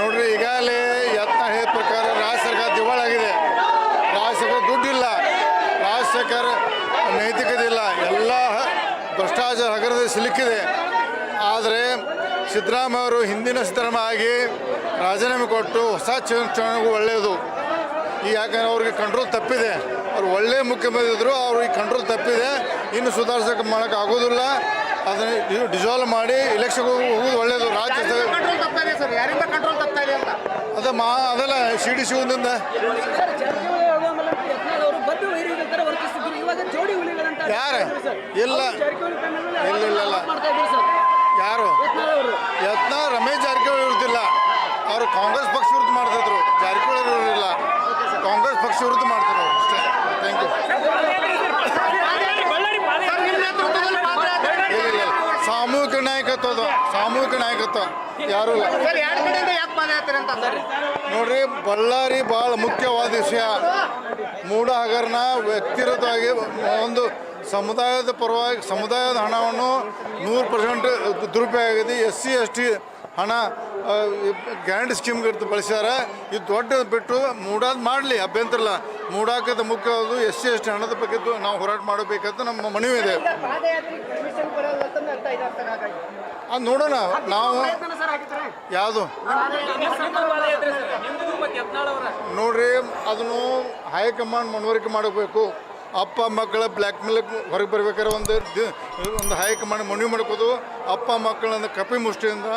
ನೋಡ್ರಿ, ಈಗಾಗಲೇ ಯತ್ನ ಹೇಳಿದ ಪ್ರಕಾರ ರಾಜ್ಯ ಸರ್ಕಾರ ದಿವಾಳಾಗಿದೆ ರಾಜ್ಯ ಸರ್ಕಾರ ದುಡ್ಡಿಲ್ಲ. ರಾಜ್ಯ ಸರ್ಕಾರ ನೈತಿಕತೆ ಇಲ್ಲ ಎಲ್ಲ ಭ್ರಷ್ಟಾಚಾರ ಹಗರದಲ್ಲಿ ಸಿಲುಕಿದೆ. ಆದರೆ ಸಿದ್ದರಾಮಯ್ಯ ಅವರು ಹಿಂದಿನ ಸಿದ್ದರಾಮಯ್ಯ ಆಗಿ ರಾಜೀನಾಮೆ ಕೊಟ್ಟು ಹೊಸ ಚುನಾವಣೆಗೂ ಒಳ್ಳೆಯದು. ಈ ಯಾಕಂದರೆ ಅವ್ರಿಗೆ ಕಂಟ್ರೋಲ್ ತಪ್ಪಿದೆ. ಅವ್ರು ಒಳ್ಳೆ ಮುಖ್ಯಮಂತ್ರಿ ಇದ್ದರು ಅವ್ರಿಗೆ ಕಂಟ್ರೋಲ್ ತಪ್ಪಿದೆ. ಇನ್ನು ಸುಧಾರಿಸೋಕೆ ಮಾಡೋಕ್ಕಾಗೋದಿಲ್ಲ ಅದನ್ನು ಡಿಸಾಲ್ವ್ ಮಾಡಿ ಇಲೆಕ್ಷನ್ಗೆ ಹೋಗೋದು ಒಳ್ಳೆ ಯಾರಿಂದ ಕಂಟ್ರೋಲ್ ತಪ್ತಾ ಇದೆ ಅಂತ? ಅದ ಮಾ ಅದಲ್ಲ ಸಿ ಡಿ ಶಿವನಿಂದ ಯಾರು? ಇಲ್ಲ. ಇಲ್ಲ, ಇಲ್ಲ, ಯಾರು? ಯತ್ನ ರಮೇಶ್ ಜಾರಕಿಹೊಳಿ ಇರ್ತಿಲ್ಲ ಅವರು ಕಾಂಗ್ರೆಸ್ ಪಕ್ಷ ವಿರುದ್ಧ ಮಾಡ್ತಿದ್ರು ಜಾರಕಿಹೊಳಿ ಇರಲಿಲ್ಲ ಕಾಂಗ್ರೆಸ್ ಪಕ್ಷ ವಿರುದ್ಧ ಮಾಡ್ತಾರೆ ಅವ್ರು ಅಷ್ಟೇ ಥ್ಯಾಂಕ್ ಯು ಸರ್ ನಿಮ್ಮ ನೇತೃತ್ವದಲ್ಲಿ ಪಾದಯಾತ್ರೆ ಇಲ್ಲ ಇಲ್ಲ ಇಲ್ಲ. ಸಾಮೂಹಿಕ ನಾಯಕತ್ವ ಅದು ಸಾಮೂಹಿಕ ನಾಯಕತ್ವ ಯಾರು? ಇಲ್ಲ ನೋಡ್ರಿ ಬಳ್ಳಾರಿ ಬಹಳ ಮುಖ್ಯವಾದ ವಿಷಯ. ಮೂಡ ಹಗರಣ ವ್ಯಕ್ತಿಗತವಾಗಿ ಒಂದು ಸಮುದಾಯದ ಪರವಾಗಿ ಸಮುದಾಯದ ಹಣವನ್ನು ನೂರು ಪರ್ಸೆಂಟ್ ದುರುಪಯೋಗ ಆಗಿದೆ. ಎಸ್ ಸಿ ಎಸ್ ಟಿ ಹಣ ಗ್ಯಾರಂಟಿ ಸ್ಕೀಮ್ ಬಳಸ್ಯಾರ. ಇದು ದೊಡ್ಡ ಬಿಟ್ಟು ಮೂಡಾದ ಮಾಡಲಿ ಅಭ್ಯಂತರ ಇಲ್ಲ ಮೂಡಾಕದ ಮುಖ್ಯವಾದ ಎಸ್ ಸಿ ಎಸ್ ಟಿ ಹಣದ ಬಗ್ಗೆ ನಾವು ಹೋರಾಟ ಮಾಡಬೇಕಂತ ನಮ್ಮ ಮನವಿ ಇದೆ ಅದು ನೋಡೋಣ. ನಾವು ಯಾವುದು? ನೋಡ್ರಿ ಅದನ್ನು ಹೈಕಮಾಂಡ್ ಮನವರಿಕೆ ಮಾಡಬೇಕು. ಅಪ್ಪ ಮಕ್ಕಳ ಬ್ಲ್ಯಾಕ್ ಮೇಲ್ ಹೊರಗೆ ಬರ್ಬೇಕಾದ್ರೆ ಒಂದು ಒಂದು ಹೈಕಮಾಂಡ್ ಮನವಿ ಮಾಡ್ಕೋದು. ಅಪ್ಪ ಮಕ್ಕಳನ್ನ ಕಪಿ ಮುಷ್ಟಿಯಿಂದ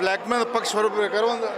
ಬ್ಲ್ಯಾಕ್ ಮೇಲ್ ಪಕ್ಷ ಹೊರಗೆ ಬರ್ಬೇಕಾದ್ರೆ ಒಂದು